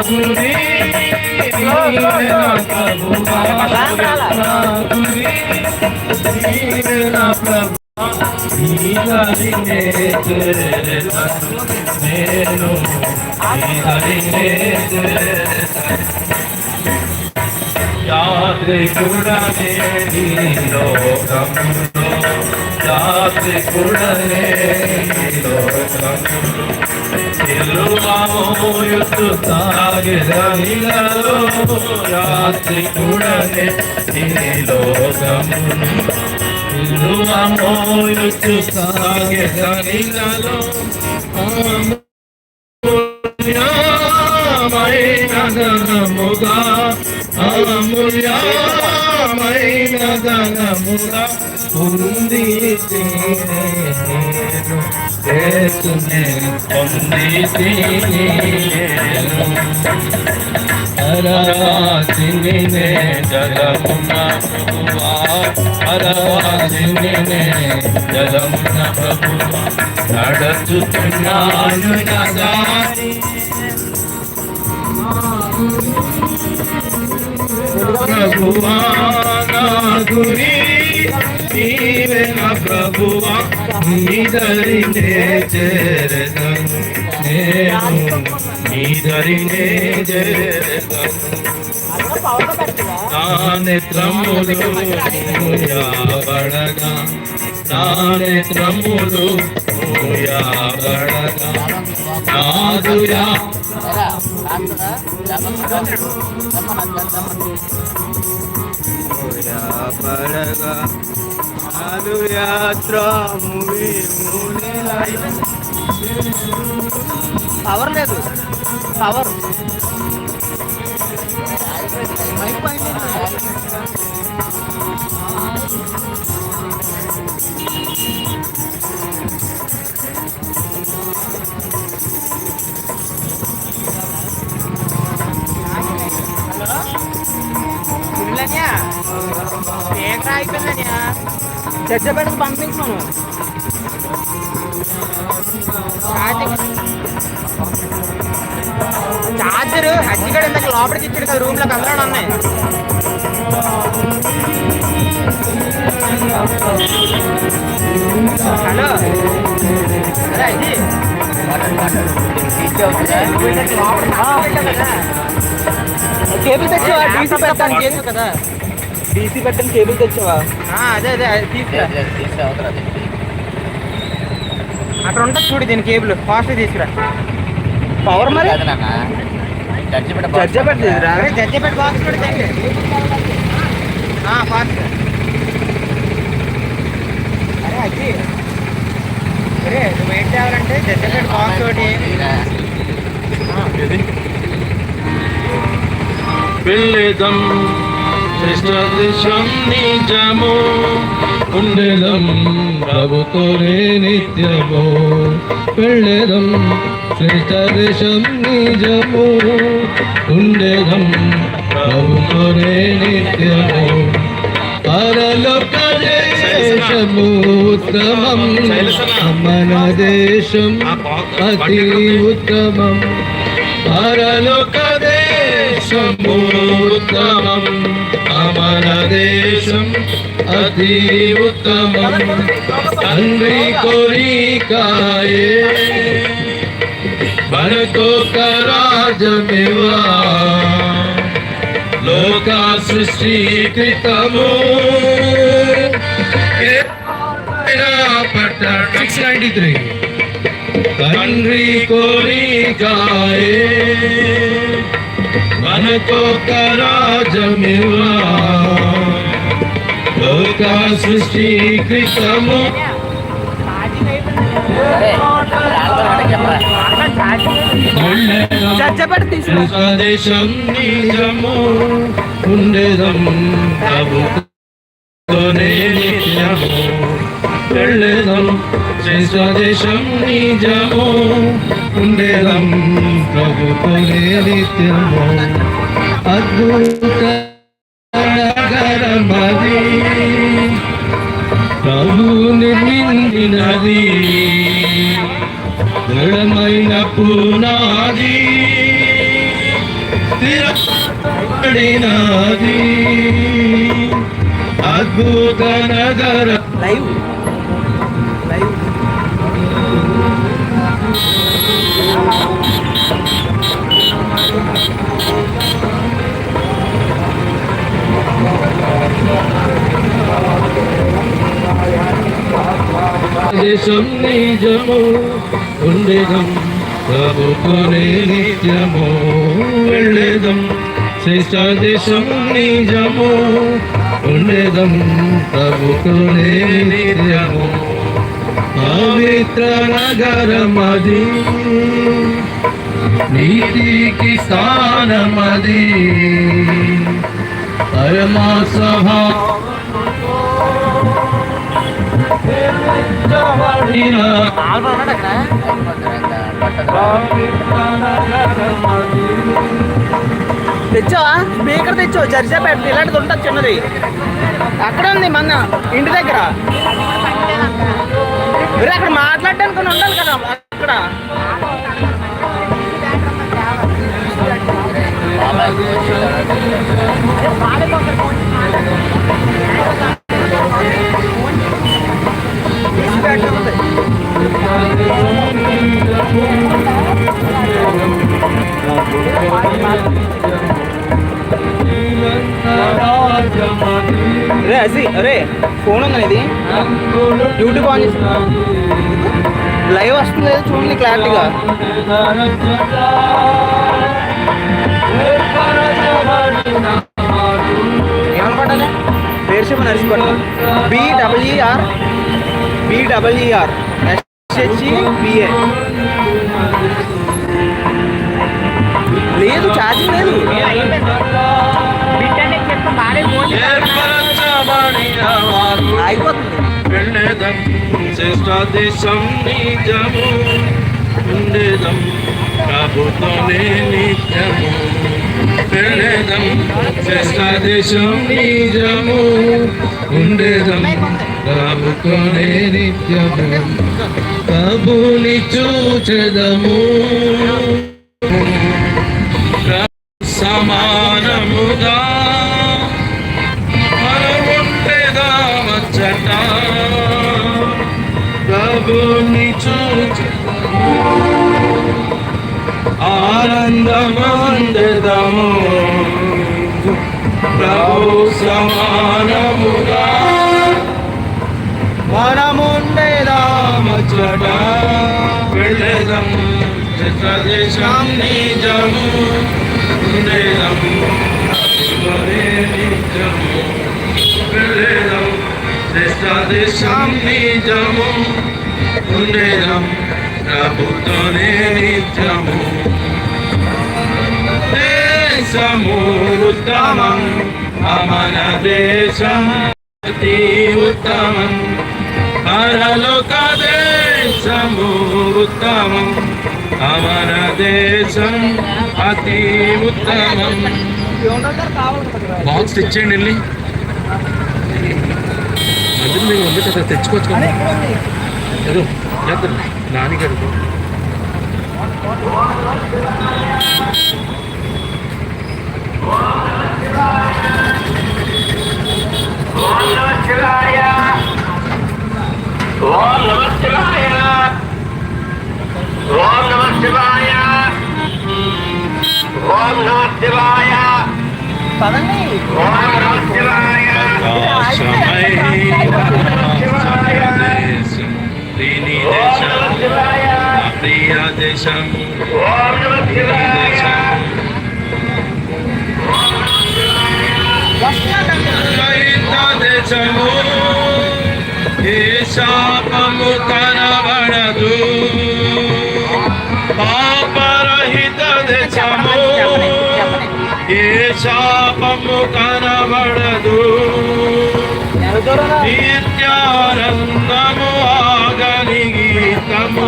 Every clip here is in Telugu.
గురి నీవే నా ప్రభువా నా గురి నీవే నా ప్రభువా నీ హరినే చేరదను నేను నీ హరినే చేరదను అమూల్యమైన ధనముగా అమూల్యమైన ఉంది నేను చేసునే పొంది అరాసినే జలమున ప్రభువా అరాసినే జలమున ప్రభువా నడచుతున్నాను నా దారి ప్రభువా నా గురి నీవే నా ప్రభువా? నీ దరినే చేరదను నేను నీ చేరదను నా నేత్రములు మూయబడగా. నా నేత్రములు నాదుయా మువి పవర్ లేదు. పవర్ చచ్చబెడకు పంపించను చార్జర్ హచ్చిగడ ఇందాక లోపలికి ఇచ్చాడు కదా రూమ్లోకి అందులో ఉన్నాయి. హలో అరే ఇది. కేబుల్ తెచ్చావా? డీసీ పెట్టాను కేబుల్ కదా. డీసీ పెట్టాను కేబుల్ తెచ్చావా? అదే అదే అది తీసుకురా అక్కడ ఉంటుంది చూడు దీని కేబుల్ ఫాస్ట్ తీసుకురా. పవర్ మరి? జడ్జెపెట్ తీసుకురా. జడ్జెపెట్ బాక్స్ కూడా తెండి. ఫాస్ట్. అరే అది అరే నువ్వు ఏం చేయాలంటే జడ్జెపెట్ బాక్స్ ఒకటి. వెళ్ళేదం సృష్టం నిజము ఉండెదం ప్రభుతోనే నిత్యము. వెళ్ళేదం శ్రేష్టదేశం నిజము ఉండెదం ప్రభుతోనే నిత్యము. పరలోక దేశము ఉత్తమం మన దేశం అతి ఉత్తమం. పరలోక దేశము ఉత్తమం. అతి ఉత్తమం తండ్రి కోరికాయే మనకొక రాజమివా లోక సృష్టికృతము పట్ట సిక్స్ నైంటీ త్రీ తండ్రి కోరికాయే మనకొక రాజమివా లోక సృష్టికృతము స్వదేశం నిజము ఉండేదం. ప్రభుతోనే నిత్యము వెళ్ళేదం స్వదేశం నిజము. ఉండేదం. ప్రభుతోనే నిత్యము. అద్భుత దృఢమైన పునాది స్థిరపడినది అద్భుత నగర. లైవ్. లైవ్. దేశం నిజము ఉండేదం ప్రభుకునే నిత్యము వెళ్ళేదం శ్రేష్ట దేశం నిజము ఉండేదం. ప్రభుత్వనే నిత్యము పవిత్ర నగరమది. నీతికి స్థానమది. పరమా సభా ఆల్బమ్ ఉన్నాడు అక్కడ తెచ్చావా? స్పీకర్ తెచ్చావు జర్జాపేట ఇలాంటిది ఉంటుంది చిన్నది. అక్కడ ఉంది మన ఇంటి దగ్గర. మీరు అక్కడ మాట్లాడడానికి ఉండాలి కదా అక్కడ. అరే యూట్యూబ్ ఆన్ లైవ్ వస్తుంది చూడండి క్లారిటీగా ఏమని పడాలి పేరు చెప్పు నడిచిపట్ల బి డబ్ల్యూఆర్ బి డబ్ల్యూఆర్ ఎస్హెచ్ఈ బిఏ లేదు ఛార్జింగ్ లేదు. అయిపోతుంది. వెళ్ళేదం శ్రేష్ట దేశం నిజము. ఉండేదం. ప్రభుత్వమే నిత్యము. వెళ్ళేదం శ్రేష్ట దేశం నిజము. ఉండేదం. ప్రభుత్వమే నిత్యము. ప్రభుని చూచెదము. సమానముగా ప్రభుని చూచి ఆనందమందెదము. ప్రభు సమానముగా మనముండేదామచ్చట వెళ్ళేదం చిత్రదేశం నిజము. ఉండేదం ప్రభువే నిత్యము. వెళ్ళేదం నిజము. ఉండేదం ప్రభుత్వనే నిత్యము. దేశము ఉత్తమం అమన దేశం అతి ఉత్తమం. పరలోక దేశము ఉత్తమం అమర దేశం అతి ఉత్తమం. బాక్స్ తెచ్చేయండి వెళ్ళి. మధ్యలో మీరు ఉంది కదా. తెచ్చుకోవచ్చు కదా నాన్నగారు. ఓం నమ శివాయ. ఓం నమ శివాయ ఓం నమ శివాయ. ఓం నమ శివాయ దేశం దేశము ఏ శాపము కనబడదు. పాపరహిత దేశము. ఏ శాపము కనబడదు. నిత్యానందము ఆగని గీతము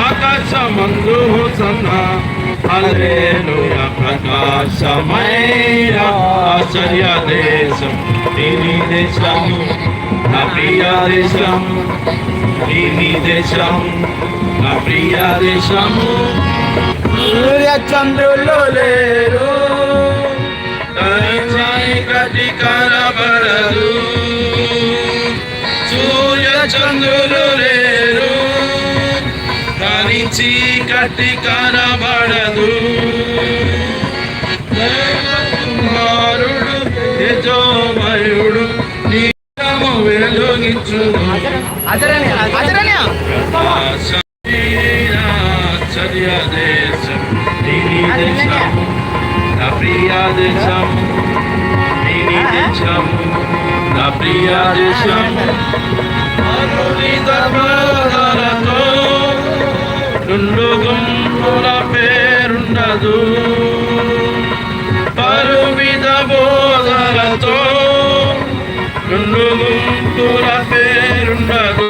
ఆకాశమందు సన్న అలేనుయ ప్రకాశమైన ఆశ్చర్య దేశం దీని దేశము నా ప్రియ దేశం. దీని దేశం నా ప్రియ దేశము సూర్య చంద్రులు లేరు కరబడదు బంధువులు తనిచి కట్టి కనబడదు కుమారుడు యజోమయుడు నీరము వెలుగించు ఆశ్చర్య దేశం నా ప్రియ దేశం దేశం నా అనునిత రెండు గుంపుల పేరుండదు. పరుమిత బోధలతో రెండు గుంపుల పేరుండదు.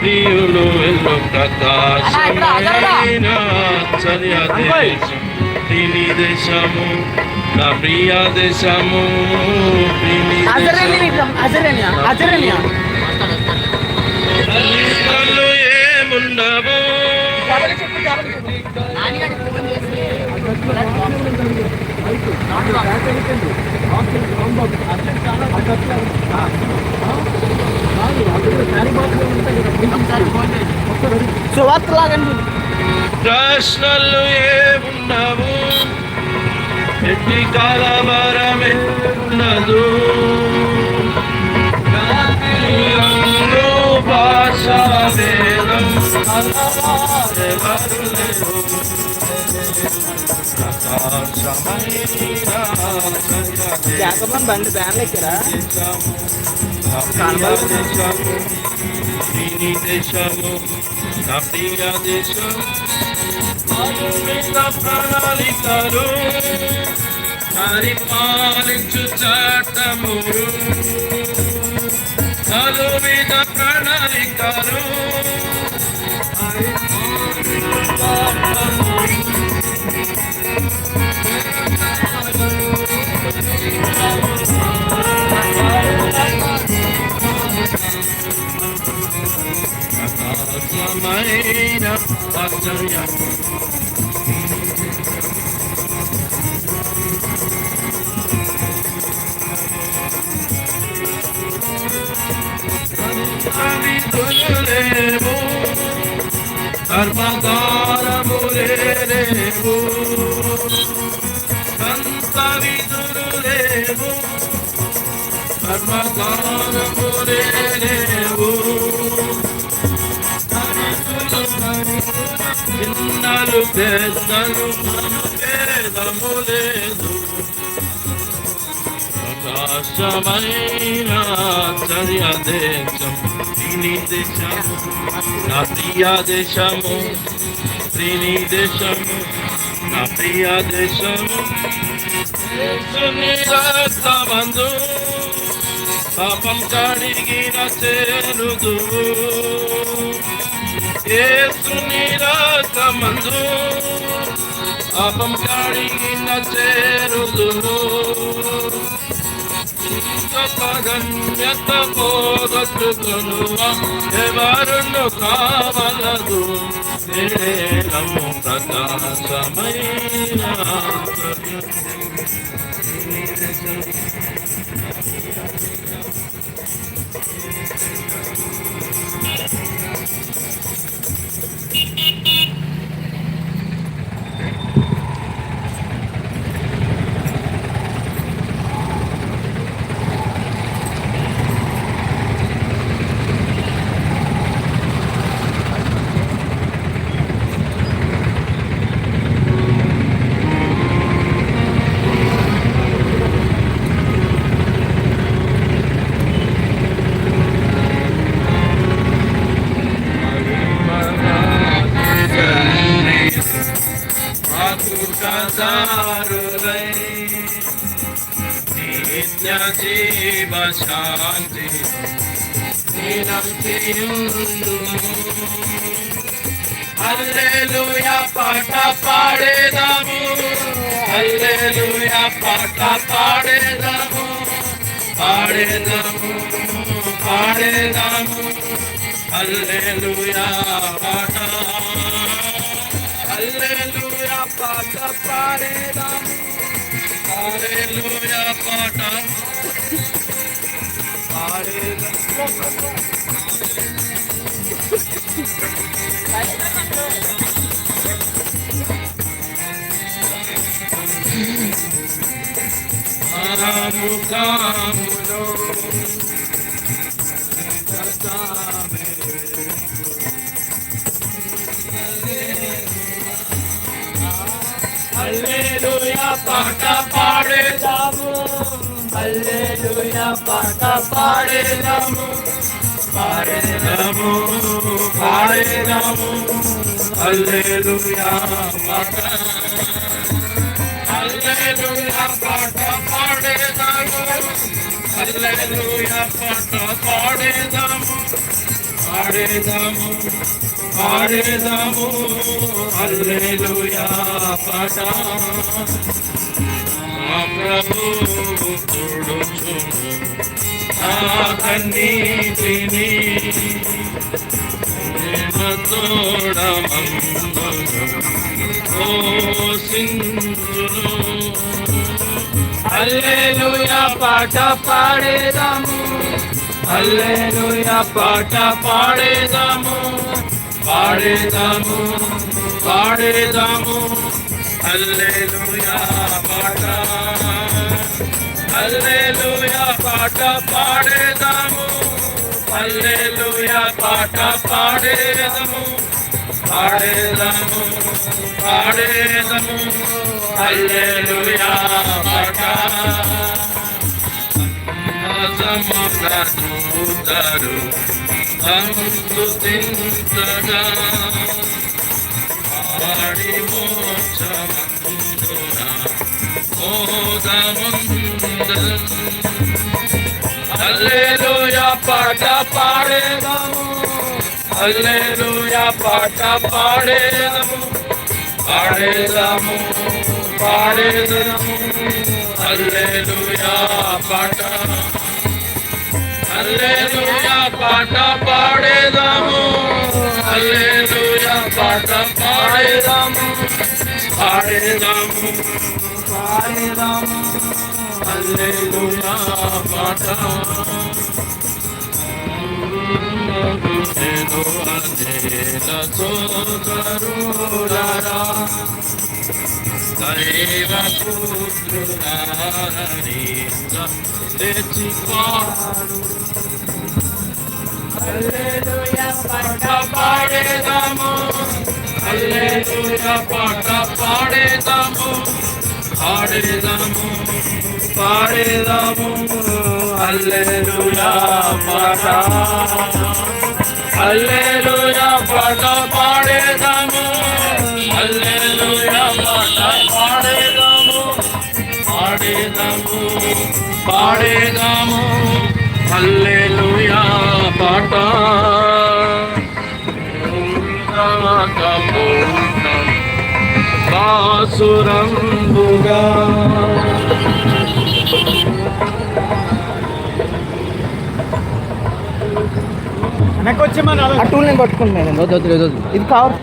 ప్రియులు ఎల్లు ప్రకాశమైన దేశం ప్రిని దేశము నా ప్రియ దేశము ప్రిని అజరణ్య దేశము అజరణ్య అజరణ్య తల్లిదండ్రులు ఏముండవు? సువార్త లాగా ప్రశ్నలు ఏముండవు ఎట్టి కాలమరమే ఉండదు రంగు భాష భేదం అలవారెవరు లేరు. ప్రకాశమైన సత్య జాకబన్ బండి బ్యాన్ ఎక్కారా దేశము దేశము నా ప్రియ దేశం అనుమిత ప్రణాళికలు పరిపాలించు చట్టములు అనుమిత ప్రణాళికలు Marina Pastoria. Armadara Murebu Kantaviduru Devu Armadara Murebu పెద్దలు భేదము లేదు ప్రకాశమైన చర్య దేశం దీని దేశము నా ప్రియ దేశము దీని దేశము నా ప్రియ దేశము. పాపం కడిగిన చేరుదు. యేసుని రక్తమందు పాపం కడిగిన చేరుదు గణ్యత పోగొట్టుకొనువ ఎవరును కావలదు నేలము ప్రకాశమైన జీవ శాంతి నిరంతియుండు పాట పాడేదాము. హల్లెలూయా పాట పాడేదాము. పాడేదాము పాడేదాము. హల్లెలూయా పాట. హల్లెలూయా పాట పాడేదాము. హల్లెలూయా పాట ముఖములో హల్లెలూయా పాట పాడేదాము హల్లెలూయా పాట పాడేదాము పాడేదము. పాడేదము హల్లెలూయా పాట హల్లెలూయా పాట పాడేదాము. హల్లెలూయా పాట పాడేదాము. పాడేదాము పాడేదాము. హల్లెలూయా పాట ప్రభు తుడుచును నా కన్నీటిని హల్లెలూయా పాట పాడేదాము హల్లెలూయా పాట పాడేదాము పాడేదాము పాడేదాము హల్లెలూయా పాట హల్లెలూయా పాట పాడేదాము. హల్లెలూయా పాట పాడేదము. పాడేదము పాడేదము. హల్లెలూయా పాట. సమగ్రూతరు సంతుతింతగా పాడి మోక్షమందున మోదమందరం హల్లెలూయా పాట పాడేదాము హల్లెలూయా పాట పాడేదాము పాడేదాము పాడేదాము హల్లెలూయా పాట హల్లెలూయా పాట పాడేదాము హల్లెలూయా పాట పాడేదాము పాడేదాము పాడేదాము హల్లెలూయా పాట. నేను అనేక సోదరులారా దైవ పుత్రులారని తెచ్చిపాడు పాట పాడేదాము. హల్లెలూయా పాట పాడేదాము. పాడేదాము పాడేదాము. హల్లెలూయా పాట. హల్లెలూయా పాట పాడేదాము. హల్లెలూయా పాట పాడేదాము. పాడేదాము పాడేదాము. హల్లెలూయా పాట. బాసురంబుగా వెనక్కి వచ్చి మన ఆ టూల్ నేను పట్టుకుంటున్నాను. ఇది కవర్